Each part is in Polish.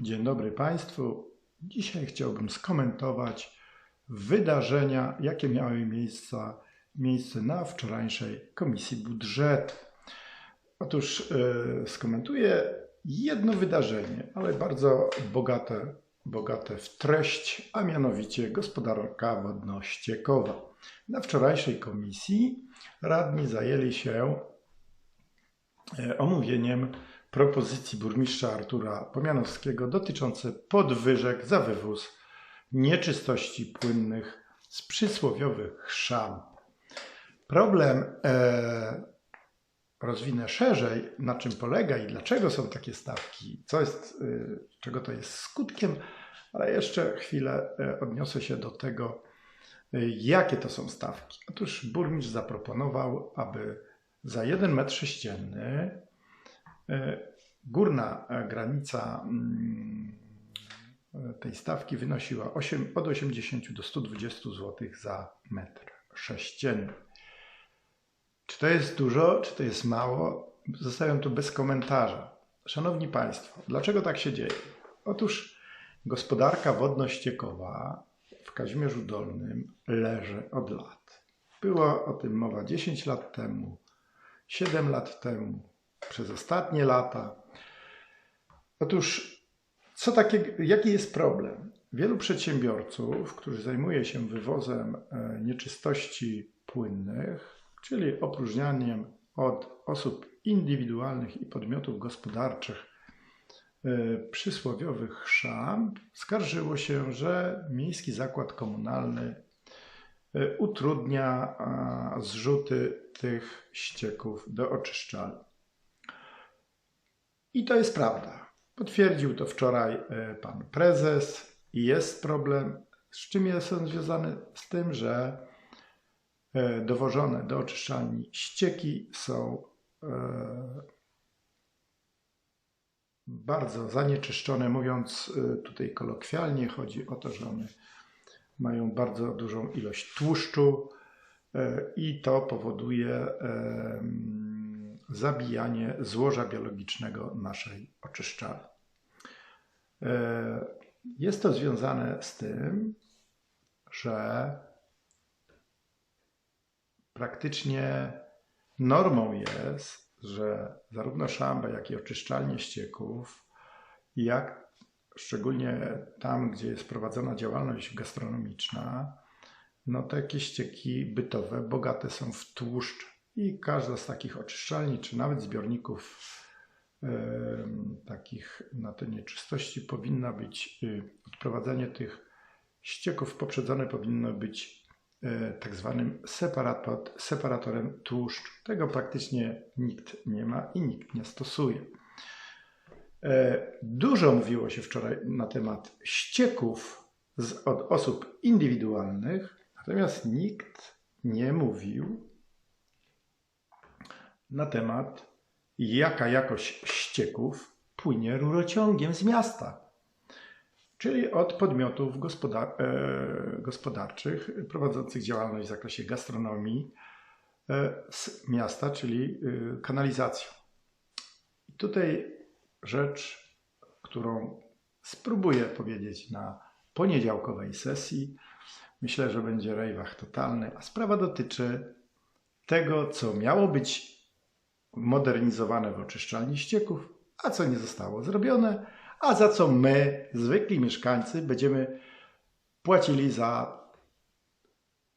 Dzień dobry Państwu. Dzisiaj chciałbym skomentować wydarzenia, jakie miały miejsca, miejsce na wczorajszej Komisji Budżetu. Otóż e, skomentuję jedno wydarzenie, ale bardzo bogate, bogate w treść, a mianowicie gospodarka wodno-ściekowa. Na wczorajszej komisji radni zajęli się e, omówieniem propozycji burmistrza Artura Pomianowskiego dotyczące podwyżek za wywóz nieczystości płynnych z przysłowiowych szam. Problem e, rozwinę szerzej, na czym polega i dlaczego są takie stawki, co jest, e, czego to jest skutkiem, ale jeszcze chwilę e, odniosę się do tego, e, jakie to są stawki. Otóż burmistrz zaproponował, aby za 1 metr sześcienny górna e, granica mm, tej stawki wynosiła 8, od 80 do 120 zł za metr sześcienny. Czy to jest dużo, czy to jest mało? Zostawiam tu bez komentarza. Szanowni Państwo, dlaczego tak się dzieje? Otóż gospodarka wodno-ściekowa w Kazimierzu Dolnym leży od lat. Była o tym mowa 10 lat temu, 7 lat temu, przez ostatnie lata. Otóż, co takiego, jaki jest problem? Wielu przedsiębiorców, którzy zajmuje się wywozem e, nieczystości płynnych, czyli opróżnianiem od osób indywidualnych i podmiotów gospodarczych e, przysłowiowych szam, skarżyło się, że Miejski Zakład Komunalny e, utrudnia zrzuty tych ścieków do oczyszczalni. I to jest prawda. Potwierdził to wczoraj e, pan prezes i jest problem, z czym jest on związany? Z tym, że e, dowożone do oczyszczalni ścieki są e, bardzo zanieczyszczone. Mówiąc tutaj kolokwialnie, chodzi o to, że one mają bardzo dużą ilość tłuszczu i to powoduje zabijanie złoża biologicznego naszej oczyszczalni. E, jest to związane z tym, że praktycznie normą jest, że zarówno szamba, jak i oczyszczalnie ścieków, jak szczególnie tam, gdzie jest prowadzona działalność gastronomiczna, no takie ścieki bytowe bogate są w tłuszcz i każda z takich oczyszczalni, czy nawet zbiorników takich na te nieczystości powinna być, y, odprowadzanie tych ścieków poprzedzone powinno być e, tak zwanym separator, separatorem tłuszczu. Tego praktycznie nikt nie ma i nikt nie stosuje. E, dużo mówiło się wczoraj na temat ścieków z, od osób indywidualnych, natomiast nikt nie mówił na temat, jaka jakość ścieków płynie rurociągiem z miasta, czyli od podmiotów gospodar e, gospodarczych prowadzących działalność w zakresie gastronomii e, z miasta, czyli e, kanalizacją. I tutaj rzecz, którą spróbuję powiedzieć na poniedziałkowej sesji, myślę, że będzie rejwach totalny, a sprawa dotyczy tego, co miało być modernizowane w oczyszczalni ścieków, a co nie zostało zrobione, a za co my, zwykli mieszkańcy, będziemy płacili za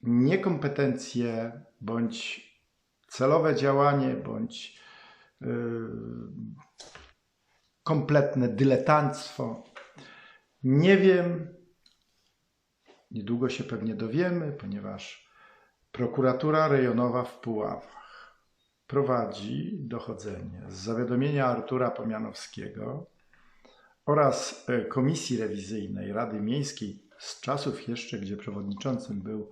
niekompetencje bądź celowe działanie, bądź yy, kompletne dyletanctwo. Nie wiem, niedługo się pewnie dowiemy, ponieważ prokuratura rejonowa w Puławach prowadzi dochodzenie z zawiadomienia Artura Pomianowskiego oraz e, Komisji Rewizyjnej Rady Miejskiej z czasów jeszcze, gdzie przewodniczącym był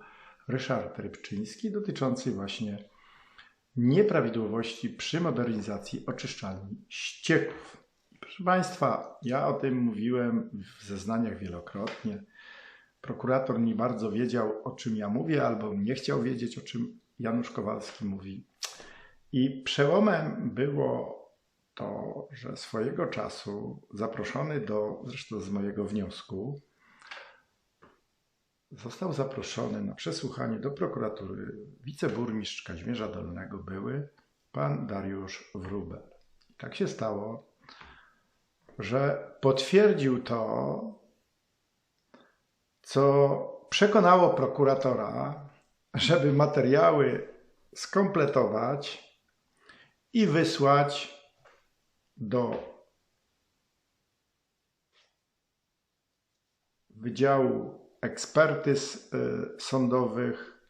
Ryszard Rybczyński, dotyczącej właśnie nieprawidłowości przy modernizacji oczyszczalni ścieków. Proszę Państwa, ja o tym mówiłem w zeznaniach wielokrotnie. Prokurator nie bardzo wiedział, o czym ja mówię, albo nie chciał wiedzieć, o czym Janusz Kowalski mówi. I przełomem było to, że swojego czasu zaproszony do, zresztą z mojego wniosku, został zaproszony na przesłuchanie do prokuratury wiceburmistrz Kazimierza Dolnego były pan Dariusz Wróbel. I tak się stało, że potwierdził to, co przekonało prokuratora, żeby materiały skompletować i wysłać do Wydziału Ekspertyz y, Sądowych,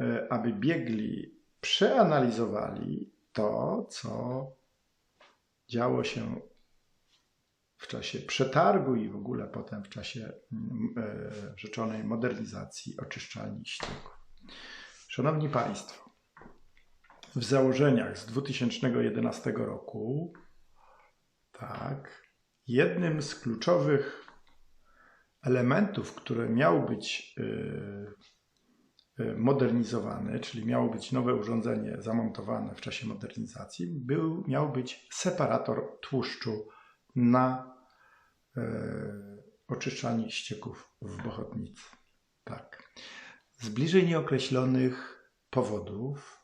y, aby biegli przeanalizowali to, co działo się w czasie przetargu i w ogóle potem w czasie mm, e, rzeczonej modernizacji oczyszczalni ścieków. Szanowni Państwo, w założeniach z 2011 roku, tak, jednym z kluczowych elementów, które miał być e, e, modernizowany, czyli miało być nowe urządzenie zamontowane w czasie modernizacji, był, miał być separator tłuszczu na e, oczyszczanie ścieków w Bochotnicy. Tak. Z bliżej nieokreślonych powodów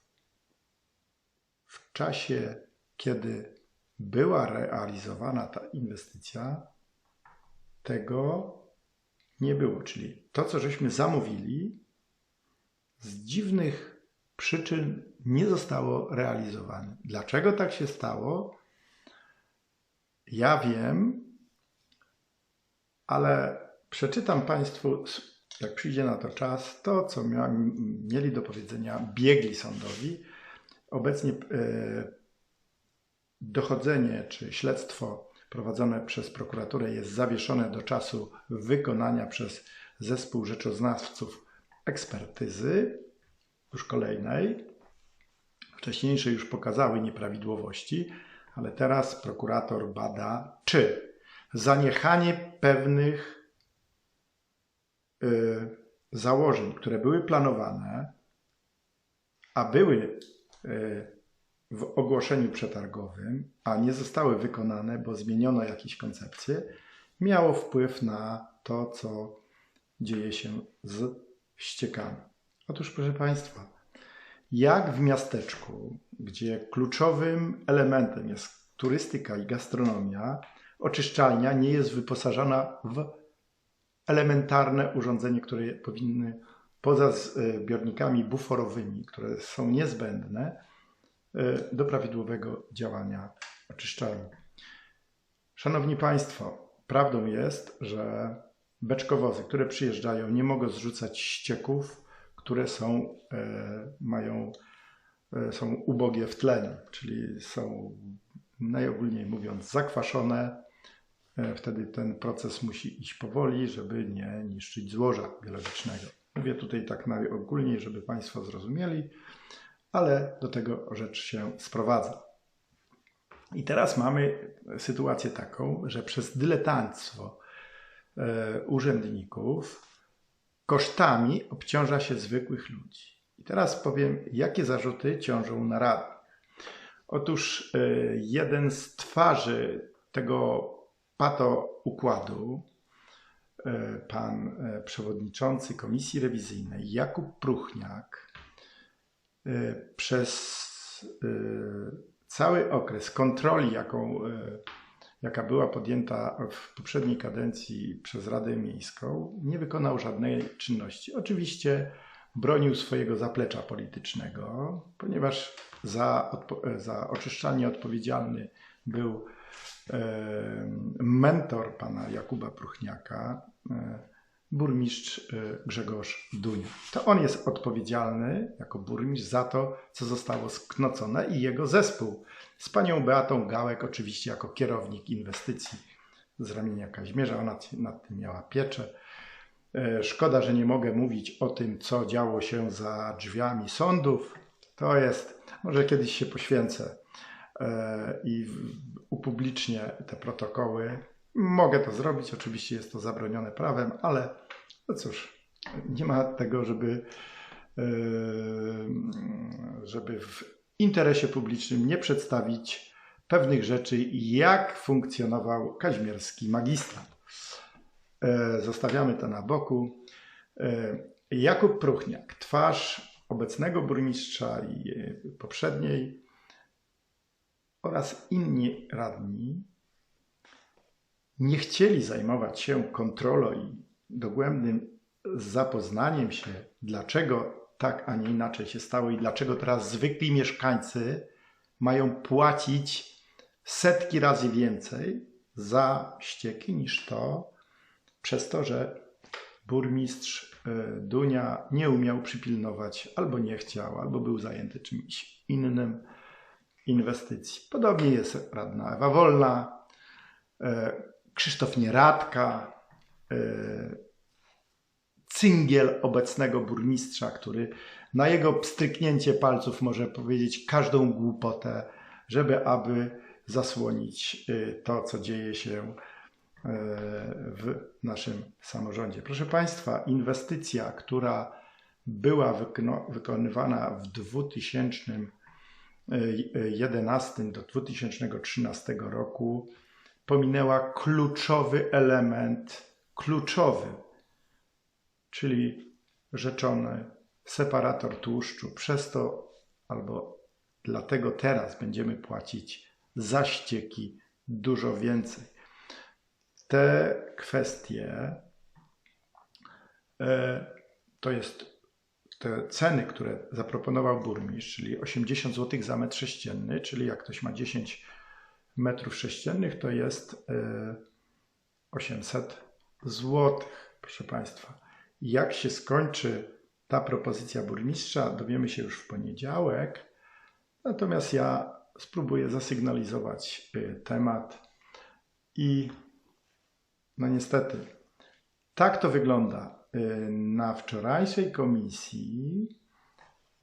w czasie, kiedy była realizowana ta inwestycja, tego nie było. Czyli to, co żeśmy zamówili, z dziwnych przyczyn nie zostało realizowane. Dlaczego tak się stało? Ja wiem, ale przeczytam Państwu, jak przyjdzie na to czas, to, co mieli do powiedzenia biegli sądowi. Obecnie e, dochodzenie czy śledztwo prowadzone przez prokuraturę jest zawieszone do czasu wykonania przez zespół rzeczoznawców ekspertyzy, już kolejnej. Wcześniejsze już pokazały nieprawidłowości ale teraz prokurator bada, czy zaniechanie pewnych y, założeń, które były planowane, a były w ogłoszeniu przetargowym, a nie zostały wykonane, bo zmieniono jakieś koncepcje, miało wpływ na to, co dzieje się z ściekami. Otóż, proszę Państwa, jak w miasteczku, gdzie kluczowym elementem jest turystyka i gastronomia, oczyszczalnia nie jest wyposażona w elementarne urządzenie, które powinny poza zbiornikami buforowymi, które są niezbędne e, do prawidłowego działania oczyszczalni. Szanowni Państwo, prawdą jest, że beczkowozy, które przyjeżdżają, nie mogą zrzucać ścieków które są, e, mają, e, są ubogie w tlen, czyli są najogólniej mówiąc zakwaszone. E, wtedy ten proces musi iść powoli, żeby nie niszczyć złoża biologicznego. Mówię tutaj tak najogólniej, żeby Państwo zrozumieli, ale do tego rzecz się sprowadza. I teraz mamy sytuację taką, że przez dyletanstwo urzędników kosztami obciąża się zwykłych ludzi. I teraz powiem, jakie zarzuty ciążą na radę. Otóż e, jeden z twarzy tego pato układu, e, pan e, przewodniczący Komisji Rewizyjnej Jakub Pruchniak, przez cały okres kontroli, jaką jaka była podjęta w poprzedniej kadencji przez Radę Miejską, nie wykonał żadnej czynności. Oczywiście bronił swojego zaplecza politycznego, ponieważ za, za oczyszczanie odpowiedzialny był e, mentor pana Jakuba Pruchniaka, e, burmistrz e, Grzegorz Dunia. To on jest odpowiedzialny jako burmistrz za to, co zostało sknocone i jego zespół z panią Beatą Gałek, oczywiście jako kierownik inwestycji z ramienia Kaźmierza. Ona nad tym miała pieczę. E, szkoda, że nie mogę mówić o tym, co działo się za drzwiami sądów. To jest, może kiedyś się poświęcę i upublicznię te protokoły. Mogę to zrobić, oczywiście jest to zabronione prawem, ale no cóż, nie ma tego, żeby, e, żeby w interesie publicznym nie przedstawić pewnych rzeczy, jak funkcjonował kaźmierski magistrat. E, zostawiamy to na boku. E, Jakub Pruchniak, twarz obecnego burmistrza i e, poprzedniej oraz inni radni nie chcieli zajmować się kontrolą i dogłębnym zapoznaniem się, dlaczego tak, a nie inaczej się stało i dlaczego teraz zwykli mieszkańcy mają płacić setki razy więcej za ścieki niż to, przez to, że burmistrz e, Dunia nie umiał przypilnować, albo nie chciał, albo był zajęty czymś innym inwestycji. Podobnie jest radna Ewa Wolna, e, Krzysztof Nieradka, e, cyngiel obecnego burmistrza, który na jego pstryknięcie palców może powiedzieć każdą głupotę, żeby aby zasłonić to, co dzieje się w naszym samorządzie. Proszę Państwa, inwestycja, która była wykonywana w 2011 do 2013 roku, pominęła kluczowy element, kluczowy, czyli rzeczony separator tłuszczu. Przez to albo dlatego teraz będziemy płacić za ścieki dużo więcej te kwestie e, to jest te ceny, które zaproponował burmistrz, czyli 80 zł za metr sześcienny, czyli jak ktoś ma 10 metrów sześciennych, to jest 800 e, zł, proszę Państwa. Jak się skończy ta propozycja burmistrza, dowiemy się już w poniedziałek. Natomiast ja spróbuję zasygnalizować e, temat i no niestety, tak to wygląda. Y, na wczorajszej komisji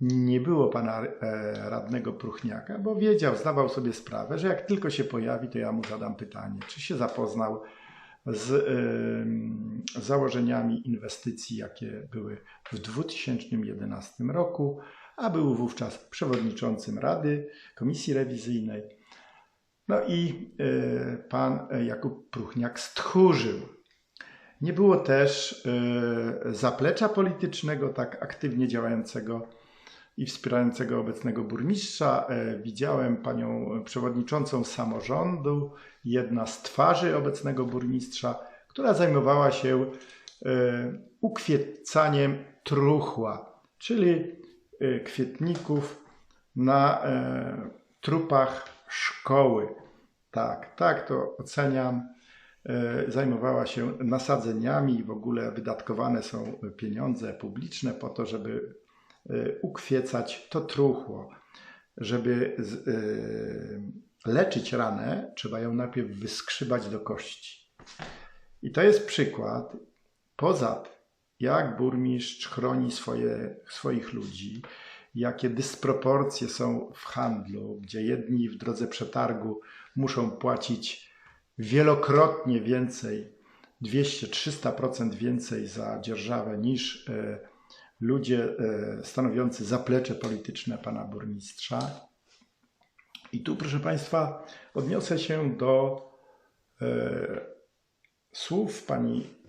nie było pana e, radnego Pruchniaka, bo wiedział, zdawał sobie sprawę, że jak tylko się pojawi, to ja mu zadam pytanie, czy się zapoznał z y, założeniami inwestycji, jakie były w 2011 roku, a był wówczas przewodniczącym Rady Komisji Rewizyjnej no i e, pan Jakub Pruchniak stchórzył. Nie było też e, zaplecza politycznego tak aktywnie działającego i wspierającego obecnego burmistrza. E, widziałem panią przewodniczącą samorządu, jedna z twarzy obecnego burmistrza, która zajmowała się ukwiecaniem truchła, czyli kwietników na trupach szkoły. Tak, tak, to oceniam. E, zajmowała się nasadzeniami i w ogóle wydatkowane są pieniądze publiczne po to, żeby e, ukwiecać to truchło. Żeby e, leczyć ranę, trzeba ją najpierw wyskrzybać do kości. I to jest przykład, poza jak burmistrz chroni swoje, swoich ludzi, jakie dysproporcje są w handlu, gdzie jedni w drodze przetargu muszą płacić wielokrotnie więcej, 200-300% więcej za dzierżawę niż e, ludzie e, stanowiący zaplecze polityczne pana burmistrza. I tu, proszę Państwa, odniosę się do e, słów pani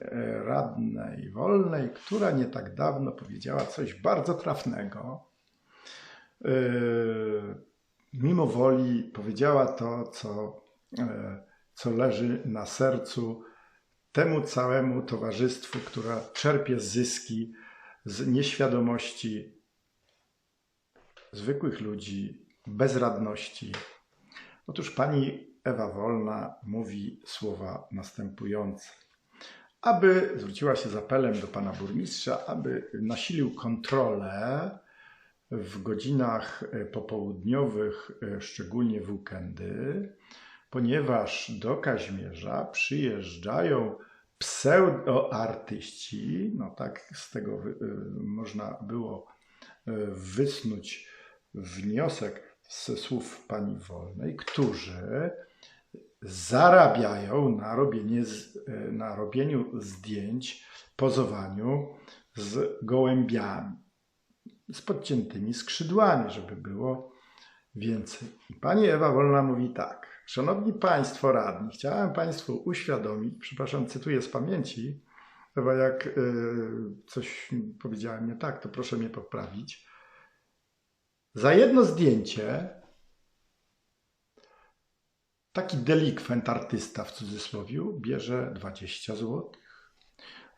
radnej Wolnej, która nie tak dawno powiedziała coś bardzo trafnego mimo woli powiedziała to, co, co leży na sercu temu całemu towarzystwu, która czerpie zyski z nieświadomości zwykłych ludzi, bezradności. Otóż pani Ewa Wolna mówi słowa następujące. Aby zwróciła się z apelem do pana burmistrza, aby nasilił kontrolę w godzinach popołudniowych, szczególnie w weekendy, ponieważ do Kaźmierza przyjeżdżają pseudoartyści, no tak z tego e, można było wysnuć wniosek ze słów pani Wolnej, którzy zarabiają na, robienie, na robieniu zdjęć, pozowaniu z gołębiami z podciętymi skrzydłami, żeby było więcej. I pani Ewa Wolna mówi tak. Szanowni Państwo radni, chciałem Państwu uświadomić, przepraszam, cytuję z pamięci, Ewa, jak y, coś powiedziałem nie tak, to proszę mnie poprawić. Za jedno zdjęcie taki delikwent artysta w cudzysłowie bierze 20 zł.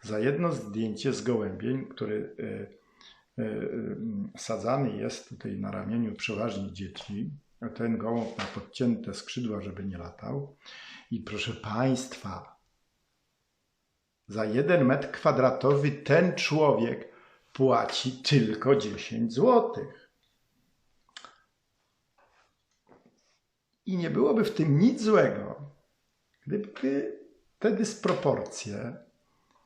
Za jedno zdjęcie z gołębiem, który y, y, sadzany jest tutaj na ramieniu przeważnie dzieci, ten gołąb ma podcięte skrzydła, żeby nie latał. I proszę Państwa, za jeden metr kwadratowy ten człowiek płaci tylko 10 złotych. I nie byłoby w tym nic złego, gdyby te dysproporcje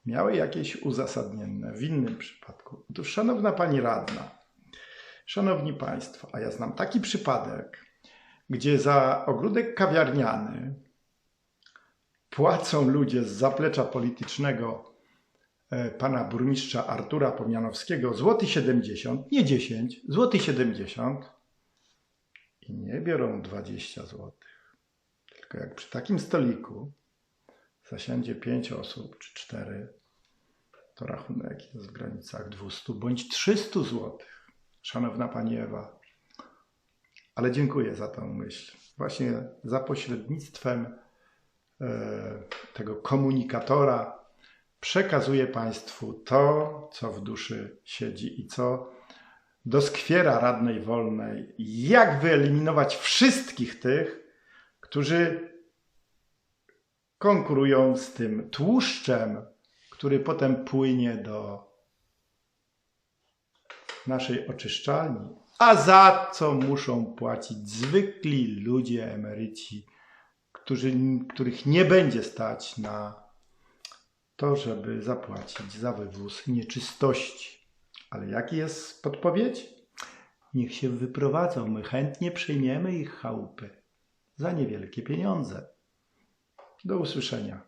miały jakieś uzasadnienie w innym przypadku. Otóż, szanowna pani radna, szanowni państwo, a ja znam taki przypadek, gdzie za ogródek kawiarniany płacą ludzie z zaplecza politycznego e, pana burmistrza Artura Pomianowskiego złoty 70, nie 10, złoty 70 i nie biorą 20 zł. Tylko jak przy takim stoliku zasiądzie 5 osób czy 4, to rachunek jest w granicach 200 bądź 300 zł. Szanowna Pani Ewa, ale dziękuję za tą myśl. Właśnie za pośrednictwem e, tego komunikatora przekazuję Państwu to, co w duszy siedzi i co doskwiera radnej wolnej, jak wyeliminować wszystkich tych, którzy konkurują z tym tłuszczem, który potem płynie do naszej oczyszczalni, a za co muszą płacić zwykli ludzie, emeryci, którzy, których nie będzie stać na to, żeby zapłacić za wywóz nieczystości. Ale jaki jest podpowiedź? Niech się wyprowadzą, my chętnie przyjmiemy ich chałupy za niewielkie pieniądze. Do usłyszenia.